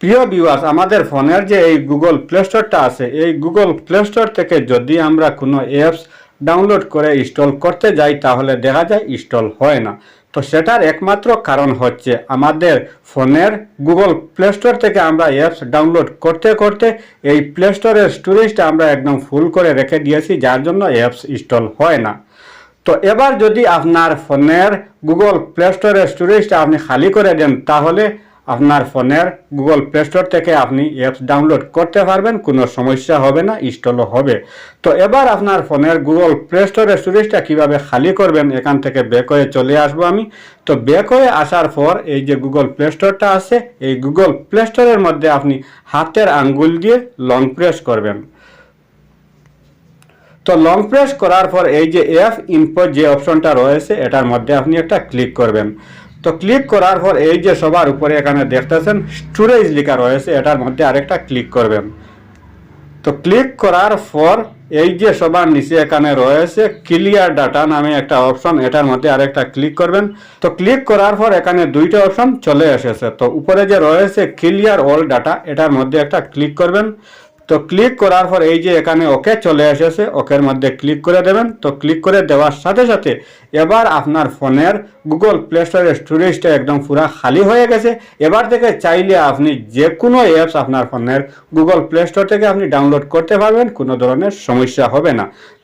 প্রিয় ভিউয়ার্স আমাদের ফোনের যে এই গুগল প্লে স্টোরটা আছে, এই গুগল প্লে স্টোর থেকে যদি আমরা কোনো অ্যাপস ডাউনলোড করে ইনস্টল করতে যাই, তাহলে দেখা যায় ইনস্টল হয় না। তো সেটার একমাত্র কারণ হচ্ছে আমাদের ফোনের গুগল প্লে স্টোর থেকে আমরা অ্যাপস ডাউনলোড করতে করতে এই প্লে স্টোরের স্টোরেজটা আমরা একদম ফুল করে রেখে দিয়েছি, যার জন্য অ্যাপস ইনস্টল হয় না। তো এবার যদি আপনার ফোনের গুগল প্লে স্টোরের স্টোরেজটা আপনি খালি করে দেন, তাহলে আপনার ফোনের গুগল প্লে স্টোর থেকে আপনি অ্যাপস ডাউনলোড করতে পারবেন, কোনো সমস্যা হবে না ইনস্টলও হবে। তো এবার আপনার ফোনের গুগল প্লে স্টোরের স্টোরেজটা কীভাবে খালি করবেন, এখান থেকে ব্যাক হয়ে চলে আসব আমি। তো ব্যাক হয়ে আসার পর এই যে গুগল প্লে স্টোরটা আছে, এই গুগল প্লে স্টোরের মধ্যে আপনি হাতের আঙ্গুল দিয়ে লং প্রেস করবেন। তো লং প্রেস করার পর এই যে এফ ইনপো যে অপশনটা রয়েছে, এটার মধ্যে আপনি একটা ক্লিক করবেন। তো ক্লিক করার পর এই যে সবার উপরে এখানে দেখতেছেন স্টোরেজ লেখা রয়েছে, এটার মধ্যে আরেকটা ক্লিক করবেন। তো ক্লিক করার পর এই যে সবার নিচে এখানে রয়েছে ক্লিয়ার ডাটা নামে একটা অপশন এটার মধ্যে আরেকটা ক্লিক করবেন। তো ক্লিক করার পর এখানে দুইটা অপশন চলে এসেছে। তো উপরে যে রয়েছে ক্লিয়ার অল ডাটা এটার মধ্যে একটা ক্লিক করবেন। তো ক্লিক করার পর এই যে এখানে ওকে চলে এসেছে ওকের মধ্যে ক্লিক করে দেবেন। তো ক্লিক করে দেওয়ার সাথে সাথে এবার আপনার ফোনের গুগল প্লে স্টোরের স্টোরেজটা একদম পুরা খালি হয়ে গেছে। এবার থেকে চাইলে আপনি যে কোনো অ্যাপস আপনার ফোনের গুগল প্লে স্টোর থেকে আপনি ডাউনলোড করতে পারবেন, কোনো ধরনের সমস্যা হবে না।